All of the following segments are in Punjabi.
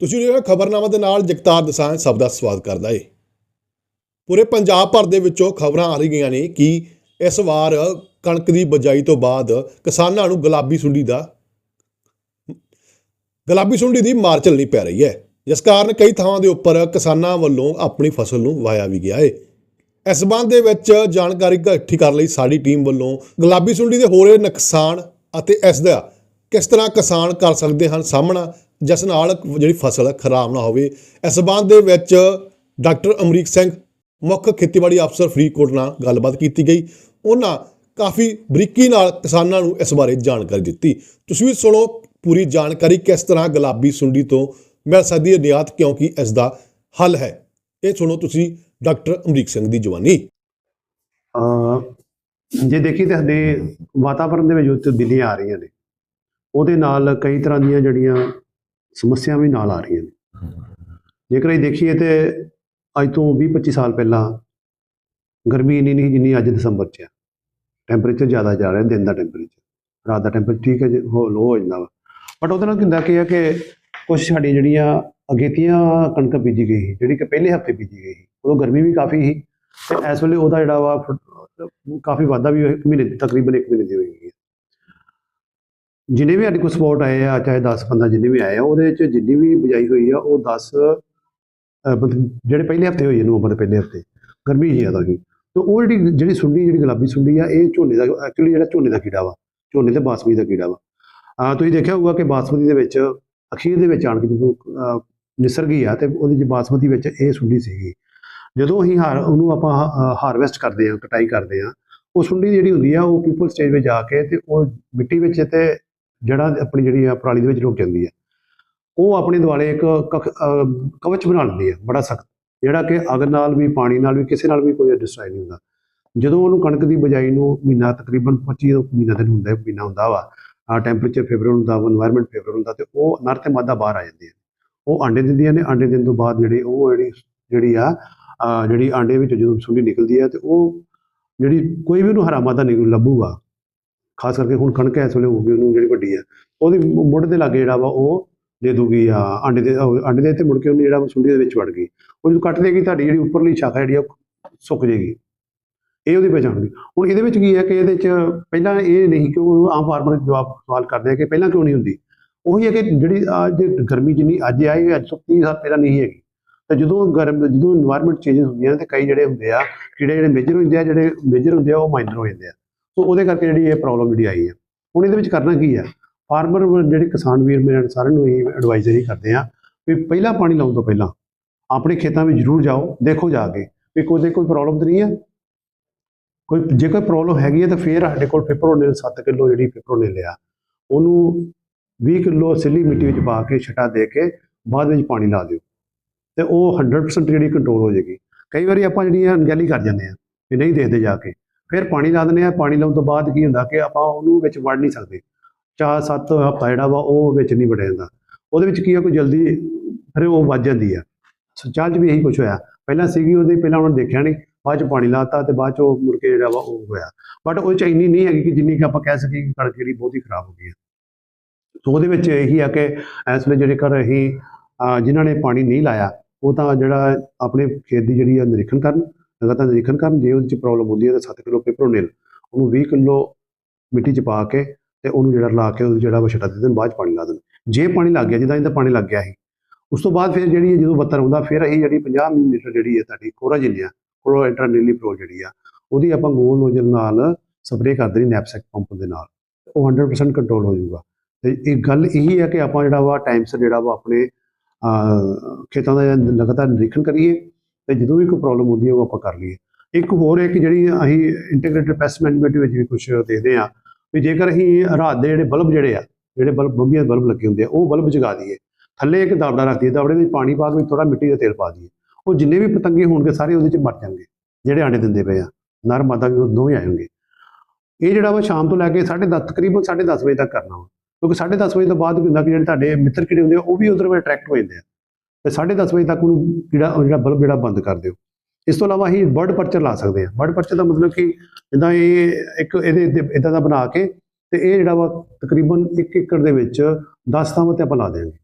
ਤੁਸੀਂ ਜਿਹੜਾ ਖਬਰਨਾਮਾ ਦੇ ਨਾਲ ਜਗਤਾਰ ਦਸਾਂ ਸਭ ਦਾ ਸਵਾਗਤ ਕਰਦਾ ਏ। ਪੂਰੇ ਪੰਜਾਬ ਭਰ ਦੇ ਵਿੱਚੋਂ ਖਬਰਾਂ ਆ ਰਹੀਆਂ ਨੇ ਕਿ ਇਸ ਵਾਰ ਕਣਕ ਦੀ ਬਜਾਈ ਤੋਂ ਬਾਅਦ ਕਿਸਾਨਾਂ ਨੂੰ ਗੁਲਾਬੀ ਸੁੰਡੀ ਦਾ ਗੁਲਾਬੀ ਸੁੰਡੀ ਦੀ ਮਾਰ ਝੱਲਣੀ ਪੈ ਰਹੀ ਹੈ। ਜਿਸ ਕਾਰਨ ਕਈ ਥਾਵਾਂ ਦੇ ਉੱਪਰ ਕਿਸਾਨਾਂ ਵੱਲੋਂ ਆਪਣੀ ਫਸਲ ਨੂੰ ਵਾਇਆ ਵੀ ਗਿਆ ਏ। ਇਸ ਸੰਬੰਧ ਦੇ ਵਿੱਚ ਜਾਣਕਾਰੀ ਇਕੱਠੀ ਕਰਨ ਲਈ ਸਾਡੀ ਟੀਮ ਵੱਲੋਂ ਗੁਲਾਬੀ ਸੁੰਡੀ ਦੇ ਹੋ ਰਹੇ ਨੁਕਸਾਨ ਅਤੇ ਇਸ ਦਾ ਕਿਸ ਤਰ੍ਹਾਂ ਕਿਸਾਨ ਕਰ ਸਕਦੇ ਹਨ ਸਾਹਮਣਾ, ਜਿਸ ਨਾਲ ਜਿਹੜੀ ਫਸਲ ਖਰਾਬ ਨਾ ਹੋਵੇ। ਇਸ ਸੰਬੰਧ ਦੇ ਵਿੱਚ ਡਾਕਟਰ ਅਮਰੀਕ ਸਿੰਘ, ਮੁੱਖ ਖੇਤੀਬਾੜੀ ਅਫਸਰ ਫਰੀਦਕੋਟ ਨਾਲ ਗੱਲਬਾਤ ਕੀਤੀ ਗਈ। ਉਹਨਾਂ ਕਾਫੀ ਬਰੀਕੀ ਨਾਲ ਕਿਸਾਨਾਂ ਨੂੰ ਇਸ ਬਾਰੇ ਜਾਣਕਾਰੀ ਦਿੱਤੀ। ਤੁਸੀਂ ਵੀ ਸੁਣੋ ਪੂਰੀ ਜਾਣਕਾਰੀ ਕਿਸ ਤਰ੍ਹਾਂ ਗੁਲਾਬੀ ਸੁੰਡੀ ਤੋਂ ਮਿਲ ਸਕਦੀ ਹੈ, ਨਿਆਤ ਕਿਉਂਕਿ ਇਸ ਦਾ ਹੱਲ ਹੈ। ਇਹ ਸੁਣੋ ਤੁਸੀਂ ਡਾਕਟਰ ਅਮਰੀਕ ਸਿੰਘ ਦੀ ਜਵਾਨੀ। ਜੇ ਦੇਖੀ ਤਾਂ ਸਾਡੇ ਵਾਤਾਵਰਣ ਦੇ ਵਿੱਚ ਜੋ ਤਬਦੀਲੀਆਂ ਆ ਰਹੀਆਂ ਨੇ ਉਹਦੇ ਨਾਲ ਕਈ ਤਰ੍ਹਾਂ ਦੀਆਂ ਜਿਹੜੀਆਂ ਸਮੱਸਿਆਵਾਂ ਵੀ ਨਾਲ ਆ ਰਹੀਆਂ ਨੇ। ਜੇਕਰ ਅਸੀਂ ਦੇਖੀਏ ਤੇ ਅੱਜ ਤੋਂ 20-25 ਸਾਲ ਪਹਿਲਾਂ ਗਰਮੀ ਇੰਨੀ ਨਹੀਂ ਜਿੰਨੀ ਅੱਜ ਦਸੰਬਰ 'ਚ ਆ। ਟੈਂਪਰੇਚਰ ਜ਼ਿਆਦਾ ਜਾ ਰਿਹਾ ਦਿਨ ਦਾ ਟੈਂਪਰੇਚਰ। ਰਾਤ ਦਾ ਟੈਂਪਰੇਚਰ ਠੀਕ ਹੈ ਹੋ ਲੋ ਹੋ ਜਾਂਦਾ ਵਾ। ਬਟ ਉਹਦੇ ਨਾਲ ਕੀ ਕੀ ਹੈ ਕਿ ਕੁਝ ਸਾਡੀ ਜਿਹੜੀਆਂ ਅਗੇਤੀਆਂ ਕਣਕ ਬੀਜੀ ਗਈ ਸੀ, ਜਿਹੜੀ ਕਿ ਪਹਿਲੇ ਹਫ਼ਤੇ ਬੀਜੀ ਗਈ ਸੀ, ਉਦੋਂ ਗਰਮੀ ਵੀ ਕਾਫੀ ਸੀ ਤੇ ਇਸ ਵੇਲੇ ਉਹਦਾ ਜਿਹੜਾ ਵਾ ਫ- ਕਾਫੀ ਵਾਧਾ ਵੀ ਮਹੀਨੇ ਤਕਰੀਬਨ ਇੱਕ ਮਹੀਨੇ ਦੀ ਹੋਈ। ਜਿੰਨੇ ਵੀ ਸਾਡੇ ਕੋਲ ਸਪੋਰਟ ਆਏ ਆ, ਚਾਹੇ 10 15 ਜਿੰਨੇ ਵੀ ਆਏ ਆ, ਉਹਦੇ ਵਿੱਚ ਜਿੰਨੀ ਵੀ ਬਜਾਈ ਹੋਈ ਆ, ਉਹ 10 ਮਤਲਬ ਜਿਹੜੇ ਪਹਿਲੇ ਹਫ਼ਤੇ ਹੋਏ ਨਵੰਬਰ ਦੇ ਪਹਿਲੇ ਹਫ਼ਤੇ, ਗਰਮੀ ਜ਼ਿਆਦਾ ਸੀ ਤੇ ਉਹ ਜਿਹੜੀ ਜਿਹੜੀ ਸੁੰਡੀ, ਜਿਹੜੀ ਗੁਲਾਬੀ ਸੁੰਡੀ ਆ, ਇਹ ਝੋਨੇ ਦਾ ਐਕਚੁਅਲੀ ਜਿਹੜਾ ਝੋਨੇ ਦਾ ਕੀੜਾ ਵਾ, ਝੋਨੇ ਤੇ ਬਾਸਮਤੀ ਦਾ ਕੀੜਾ ਵਾ। ਆ ਤੁਸੀਂ ਦੇਖਿਆ ਹੋਊਗਾ ਕਿ ਬਾਸਮਤੀ ਦੇ ਵਿੱਚ, ਅਖੀਰ ਦੇ ਵਿੱਚ ਆਣ ਕੇ ਜਦੋਂ ਨਿਸਰ ਗਈ ਆ, ਤੇ ਉਹਦੀ ਜੋ ਬਾਸਮਤੀ ਵਿੱਚ ਇਹ ਸੁੰਡੀ ਸੀਗੀ। ਜਦੋਂ ਅਸੀਂ ਹਾਰ ਉਹਨੂੰ ਆਪਾਂ ਹਾਰਵੈਸਟ ਕਰਦੇ ਆ, ਕਟਾਈ ਕਰਦੇ ਆ, ਉਹ ਸੁੰਡੀ ਜਿਹੜੀ ਹੁੰਦੀ ਆ, ਉਹ ਪੀਪਲ ਸਟੇਜ ਵਿੱਚ ਜਾ ਕੇ ਤੇ ਉਹ ਮਿੱਟੀ ਵਿੱਚ ਤੇ ਜੜਾ ਆਪਣੀ ਜਿਹੜੀ ਆ ਪਰਾਲੀ ਦੇ ਵਿੱਚ ਰੁਕ ਜਾਂਦੀ ਹੈ, ਉਹ ਆਪਣੇ ਦੁਆਲੇ ਇੱਕ ਕਵਚ ਬਣਾ ਲੈਂਦੀ ਹੈ, ਬੜਾ ਸਖਤ। ਜਿਹੜਾ ਕਿ ਅਗ ਨਾਲ ਵੀ, ਪਾਣੀ ਨਾਲ ਵੀ, ਕਿਸੇ ਨਾਲ ਵੀ ਕੋਈ ਡਿਸਟਰਾਈ ਨਹੀਂ ਹੁੰਦਾ। ਜਦੋਂ ਉਹਨੂੰ ਕਣਕ ਦੀ ਬਜਾਈ ਨੂੰ ਮਹੀਨਾ ਤਕਰੀਬਨ 25 ਤੋਂ ਮਹੀਨਾ ਦਿਨ ਹੁੰਦਾ ਹੈ ਮਹੀਨਾ ਹੁੰਦਾ ਵਾ ਆ ਟੈਂਪਰੇਚਰ ਫੇਵਰ ਹੁੰਦਾ ਵਾ এনवायरमेंट ਫੇਵਰ ਹੁੰਦਾ ਤੇ ਉਹ ਨਰ ਤੇ ਮਾਦਾ ਬਾਹਰ ਆ ਜਾਂਦੀ ਹੈ। ਉਹ ਆਂਡੇ ਦਿੰਦੀਆਂ ਨੇ, ਆਂਡੇ ਦੇਣ ਤੋਂ ਬਾਅਦ ਜਿਹੜੀ ਉਹ ਜਿਹੜੀ ਜਿਹੜੀ ਆ ਜਿਹੜੀ ਆਂਡੇ ਵਿੱਚ ਜਦੋਂ ਸੁੰਡੀ ਨਿਕਲਦੀ ਹੈ ਤੇ ਉਹ ਜਿਹੜੀ ਕੋਈ ਵੀ ਉਹਨੂੰ ਹਰਾ ਹਰਾਮਾਦਾ ਨਹੀਂ ਲੱਭੂਗਾ। ਖਾਸ ਕਰਕੇ ਹੁਣ ਕਣਕ ਇਸ ਵੇਲੇ ਹੋਊਗੀ, ਉਹਨੂੰ ਜਿਹੜੀ ਵੱਡੀ ਆ ਉਹਦੀ ਮੁੱਢ ਦੇ ਲਾਗੇ ਜਿਹੜਾ ਵਾ ਉਹ ਦੇ ਦੂਗੀ ਆ ਅੰਡੇ ਦੇ ਅੰਡੇ ਦੇ ਤੇ ਮੁੜ ਕੇ ਉਹਨੂੰ ਜਿਹੜਾ ਸੁੰਡੀ ਦੇ ਵਿੱਚ ਵੜ ਗਈ, ਉਹ ਜਦੋਂ ਕੱਟ ਦੇਗੀ ਤੁਹਾਡੀ ਜਿਹੜੀ ਉੱਪਰਲੀ ਸ਼ਾਖਾ ਜਿਹੜੀ ਉਹ ਸੁੱਕ ਜੇਗੀ, ਇਹ ਉਹਦੀ ਪਹਿਚਾਣ ਹੋਣੀ ਹੁਣ ਇਹਦੇ ਵਿੱਚ ਕੀ ਹੈ ਕਿ ਇਹਦੇ ਵਿੱਚ ਪਹਿਲਾਂ ਇਹ ਨਹੀਂ ਕਿ ਉਹ ਆਮ ਫਾਰਮਰ ਜਵਾਬ ਸਵਾਲ ਕਰਦੇ ਆ ਕਿ ਪਹਿਲਾਂ ਕਿਉਂ ਨਹੀਂ ਹੁੰਦੀ? ਉਹੀ ਹੈ ਕਿ ਜਿਹੜੀ ਅੱਜ ਗਰਮੀ ਜਿੰਨੀ ਅੱਜ ਆਈ ਅੱਜ ਤੋਂ 30 ਸਾਲ ਪਹਿਲਾਂ ਨਹੀਂ ਹੈਗੀ। ਤਾਂ ਜਦੋਂ ਗਰਮ, ਜਦੋਂ এনवायरमेंट ਚੇਂਜ ਹੁੰਦੀਆਂ ਨੇ ਤੇ ਕਈ ਜਿਹੜੇ ਹੁੰਦੇ ਆ, ਜਿਹੜੇ ਜਿਹੜੇ ਮੇਜਰ ਹੁੰਦੇ ਆ, ਜਿਹੜੇ ਮੇਜਰ ਹੁੰਦੇ ਆ, ਉਹ ਮਾਈਨਰ ਹੋ ਜਾਂਦੇ ਆ। ਸੋ ਉਹਦੇ ਕਰਕੇ ਜਿਹੜੀ ਇਹ ਪ੍ਰੋਬਲਮ ਜਿਹੜੀ ਆਈ ਹੈ। ਹੁਣ ਇਹਦੇ ਵਿੱਚ ਕਰਨਾ ਕੀ ਹੈ? ਫਾਰਮਰ ਜਿਹੜੇ ਕਿਸਾਨ ਵੀਰ ਮੇਰੇ ਸਾਰਿਆਂ ਨੂੰ ਇਹ ਐਡਵਾਈਜ਼ਰ ਹੀ ਕਰਦੇ ਆ ਵੀ ਪਹਿਲਾਂ ਪਾਣੀ ਲਾਉਣ ਤੋਂ ਪਹਿਲਾਂ ਆਪਣੇ ਖੇਤਾਂ ਵਿੱਚ ਜ਼ਰੂਰ ਜਾਓ, ਦੇਖੋ ਜਾ ਕੇ ਵੀ ਕੋਈ ਕੋਈ ਪ੍ਰੋਬਲਮ ਤਾਂ ਨਹੀਂ ਹੈ? ਕੋਈ, ਜੇ ਕੋਈ ਪ੍ਰੋਬਲਮ ਹੈਗੀ ਹੈ ਤਾਂ ਫਿਰ ਸਾਡੇ ਕੋਲ ਫਿਪਰੋਨਿਲ 7 ਕਿਲੋ ਜਿਹੜੀ ਫਿਪਰੋਨਿਲ ਆ ਉਹਨੂੰ 20 ਕਿਲੋ ਸਿੱਲੀ ਮਿੱਟੀ ਵਿੱਚ ਪਾ ਕੇ ਛਟਾ ਦੇ ਕੇ ਬਾਅਦ ਵਿੱਚ ਪਾਣੀ ਲਾ ਦਿਓ। ਤੇ ਉਹ 100% ਜਿਹੜੀ ਕੰਟਰੋਲ ਹੋ ਜਾਏਗੀ। ਕਈ ਵਾਰੀ ਆਪਾਂ ਜਿਹੜੀਆਂ ਅਣਗਹਿਲੀ ਕਰ ਜਾਂਦੇ ਆ ਵੀ ਨਹੀਂ ਦੇਖਦੇ ਜਾ ਕੇ। ਫਿਰ ਪਾਣੀ ਲਾ ਦਿੰਦੇ ਆ ਪਾਣੀ ਲਾਉਣ ਤੋਂ ਬਾਅਦ ਕੀ ਹੁੰਦਾ ਕਿ ਆਪਾਂ ਉਹਨੂੰ ਵਿੱਚ ਵੜ ਨਹੀਂ ਸਕਦੇ। ਚਾਰ ਸੱਤ ਹਫ਼ਤਾ ਜਿਹੜਾ ਵਾ ਉਹ ਵਿੱਚ ਨਹੀਂ ਵੜਿਆ ਜਾਂਦਾ। ਉਹਦੇ ਵਿੱਚ ਕੀ ਆ, ਕੋਈ ਜਲਦੀ ਫਿਰ ਉਹ ਵੱਜ ਜਾਂਦੀ ਆ। ਸੱਚਾਲ 'ਚ ਵੀ ਇਹੀ ਕੁਝ ਹੋਇਆ। ਪਹਿਲਾਂ ਸੀਗੀ ਉਹਦੇ, ਪਹਿਲਾਂ ਉਹਨਾਂ ਨੇ ਦੇਖਿਆ ਨਹੀਂ। ਬਾਅਦ 'ਚ ਪਾਣੀ ਲਾਤਾ ਤੇ ਬਾਅਦ 'ਚ ਉਹ ਮੁੜ ਕੇ ਜਿਹੜਾ ਵਾ ਉਹ ਹੋਇਆ। ਬਟ ਉਹ 'ਚ ਇੰਨੀ ਨਹੀਂ ਹੈਗੀ ਕਿ ਜਿੰਨੀ ਕਿ ਆਪਾਂ ਕਹਿ ਸਕੀਏ ਕਿ ਕਣਕ ਜਿਹੜੀ ਬਹੁਤੀ ਖਰਾਬ ਹੋ ਗਈ ਹੈ ਸੋ ਉਹਦੇ ਵਿੱਚ ਇਹੀ ਆ ਕਿ ਇਸ ਵੇਲੇ ਜਿਹੜੇ ਕਰ ਅਸੀਂ, ਅਹ ਜਿਨ੍ਹਾਂ ਨੇ ਪਾਣੀ ਨਹੀਂ ਲਾਇਆ, ਉਹ ਤਾਂ ਜਿਹੜਾ ਆਪਣੇ ਖੇਤ ਦੀ ਜਿਹੜੀ ਆ ਨਿਰੀਖਣ ਕਰਨ। ਲਗਾਤਾਰ ਨਿਰੀਖਣ ਕਰਨ ਜੇ ਉਹਦੇ 'ਚ ਪ੍ਰੋਬਲਮ ਹੁੰਦੀ ਹੈ ਤਾਂ 7 ਕਿਲੋ ਪੇਪਰੋਨਿਲ ਉਹਨੂੰ 20 ਕਿਲੋ ਮਿੱਟੀ 'ਚ ਪਾ ਕੇ ਤੇ ਉਹਨੂੰ ਜਿਹੜਾ ਲਾ ਕੇ ਉਹ ਜਿਹੜਾ ਵਛਟਾ ਦੇ ਦੇਣ ਬਾਅਦ 'ਚ ਪਾਣੀ ਲਾ ਦੇਣ ਜੇ ਪਾਣੀ ਲੱਗ ਗਿਆ, ਜਿੱਦਾਂ ਇਹਦਾ ਪਾਣੀ ਲੱਗ ਗਿਆ ਸੀ ਉਸ ਤੋਂ ਬਾਅਦ ਫਿਰ ਜਿਹੜੀ ਜਦੋਂ ਬੱਤਰ ਆਉਂਦਾ, ਫਿਰ ਅਸੀਂ ਜਿਹੜੀ 50 ਮਿਲੀਲੀਟਰ ਜਿਹੜੀ ਹੈ ਤੁਹਾਡੀ ਕੋਰਾ ਜਿੰਨਿਆ ਕੋਰੋ ਇੰਟਰਨਲੀ ਪ੍ਰੋ ਜਿਹੜੀ ਆ, ਉਹਦੀ ਆਪਾਂ ਗੋਲ ਨੋਜ਼ਲ ਨਾਲ ਸਪਰੇਅ ਕਰਦੇ ਨੇ ਨੈਪਸੈਕ ਪੰਪ ਦੇ ਨਾਲ। ਉਹ 100% ਕੰਟਰੋਲ ਹੋ ਜਾਊਗਾ। ਤੇ ਇਹ ਗੱਲ ਇਹੀ ਹੈ ਕਿ ਆਪਾਂ ਜਿਹੜਾ ਵਾ ਟਾਈਮ ਸਿਰ ਜਿਹੜਾ ਵਾ ਆਪਣੇ ਖੇਤਾਂ ਦਾ ਲਗਾਤਾਰ ਨਿਰੀਖਣ ਕਰੀਏ। ਤੇ ਜਦੋਂ ਵੀ ਕੋਈ ਪ੍ਰੋਬਲਮ ਹੁੰਦੀ ਹੈ, ਉਹ ਆਪਾਂ ਕਰ ਲਈਏ। ਇੱਕ ਹੋਰ ਇੱਕ ਜਿਹੜੀ ਅਸੀਂ ਇੰਟੀਗ੍ਰੇਟਡ ਪੈਸਟ ਮੈਨੇਜਮੈਂਟ ਵਿੱਚ ਵੀ ਕੁਝ ਦੇਖਦੇ ਆ ਵੀ ਜੇਕਰ ਅਸੀਂ ਰਾਤ ਦੇ ਜਿਹੜੇ ਬਲਬ ਜਿਹੜੇ ਆ, ਜਿਹੜੇ ਬਲਬ, ਬੰਬੀਆਂ ਬਲਬ ਲੱਗੇ ਹੁੰਦੇ ਆ, ਉਹ ਬਲਬ ਜਗਾ ਦਈਏ। ਥੱਲੇ ਇੱਕ ਦਾਬੜਾ ਰੱਖ ਦਈਏ, ਦਾਬੜੇ ਵਿੱਚ ਪਾਣੀ ਪਾ ਕੇ ਥੋੜਾ ਮਿੱਟੀ ਦਾ ਤੇਲ ਪਾ ਦਈਏ। ਉਹ ਜਿੰਨੇ ਵੀ ਪਤੰਗੇ ਹੋਣਗੇ, ਸਾਰੇ ਉਹਦੇ ਚ ਮਰ ਜਾਣਗੇ, ਜਿਹੜੇ ਆਂਡੇ ਦਿੰਦੇ ਪਏ ਆ। ਨਰ ਮਾਦਾ ਵੀ ਉਹ ਦੋਵੇਂ ਆਏਗੇ ਇਹ ਜਿਹੜਾ ਵਾ ਸ਼ਾਮ ਤੋਂ ਲੈ ਕੇ 10:30 ਤਕਰੀਬਨ 10:30 ਵਜੇ ਤੱਕ ਕਰਨਾ ਵਾ। ਕਿਉਂਕਿ 10:30 ਵਜੇ ਤੋਂ ਬਾਅਦ ਕੀ ਹੁੰਦਾ ਕਿ ਜਿਹੜੇ ਤੁਹਾਡੇ ਮਿੱਤਰ ਕਿਹੜੇ ਹੁੰਦੇ ਆ, ਉਹ ਵੀ ਉਧਰ ਵੇ ਅਟਰੈਕਟ ਹੋ ਜਾਂਦੇ ਆ। ਤੇ 10:30 ਵਜੇ ਤੱਕ ਉਹਨੂੰ ਜਿਹੜਾ ਜਿਹੜਾ ਬਲਬ ਜਿਹੜਾ ਬੰਦ ਕਰ ਦਿਓ। ਇਸ ਤੋਂ ਇਲਾਵਾ ਅਸੀਂ ਬਰਡ ਪਰਚਰ ਲਾ ਸਕਦੇ ਹਾਂ ਬਰਡ ਪਰਚਰ ਦਾ ਮਤਲਬ ਕਿ ਜਿੱਦਾਂ ਇਹ ਇੱਕ ਇਹਦੇ ਇਦਾਂ ਦਾ ਬਣਾ ਕੇ ਤੇ ਇਹ ਜਿਹੜਾ ਵਾ ਤਕਰੀਬਨ 1 ਏਕੜ ਦੇ ਵਿੱਚ 10 ਥਾਵਾਂ ਤੇ ਆਪਾਂ ਲਾ ਦੇਵਾਂਗੇ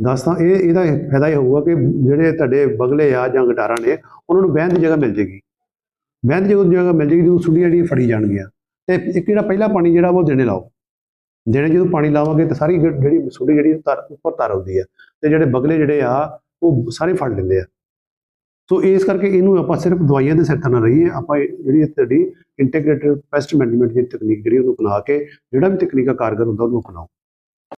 10 ਥਾਂ, ਇਹ, ਇਹਦਾ ਫਾਇਦਾ ਇਹ ਹੋਊਗਾ ਕਿ ਜਿਹੜੇ ਤੁਹਾਡੇ ਬਗਲੇ ਆ ਜਾਂ ਗਟਾਰਾਂ ਨੇ, ਉਹਨਾਂ ਨੂੰ ਬਹਿਣ ਦੀ ਜਗ੍ਹਾ ਮਿਲ ਜੇਗੀ। ਬਹਿਣ ਦੀ ਜਦੋਂ ਜਗ੍ਹਾ ਮਿਲ ਜੇਗੀ, ਜਦੋਂ ਸੁੰਡੀਆਂ ਜਿਹੜੀਆਂ ਫੜੀ ਜਾਣਗੀਆਂ। ਤੇ ਇੱਕ ਜਿਹੜਾ ਪਹਿਲਾ ਪਾਣੀ ਜਿਹੜਾ ਵਾ ਉਹ ਦੇਣੇ ਲਾਓ। ਦੇਣੇ ਜਦੋਂ ਪਾਣੀ ਲਾਵਾਂਗੇ ਤਾਂ ਸਾਰੀ ਜਿਹੜੀ ਸੁੰਡੀ ਜਿਹੜੀ ਤਰ, ਉੱਪਰ ਤਰ ਆਉਂਦੀ ਆ। ਤੇ ਜਿਹੜੇ ਬਗਲੇ ਜਿਹੜੇ ਆ, ਉਹ ਸਾਰੇ ਫੜ ਲੈਂਦੇ ਆ। ਸੋ ਇਸ ਕਰਕੇ ਇਹਨੂੰ ਆਪਾਂ ਸਿਰਫ ਦਵਾਈਆਂ ਦੇ ਸਿਰ ਤੇ ਨਾ ਰਹੀਏ, ਆਪਾਂ ਜਿਹੜੀ ਤੁਹਾਡੀ ਇੰਟੀਗ੍ਰੇਟਡ ਪੈਸਟ ਮੈਨੇਜਮੈਂਟ ਦੀ ਤਕਨੀਕ ਜਿਹੜੀ ਉਹਨੂੰ ਅਪਣਾ ਕੇ, ਜਿਹੜਾ ਵੀ ਤਕਨੀਕਾ ਕਾਰਗਰ ਹੁੰਦਾ ਉਹਨੂੰ ਅਪਣਾਓ।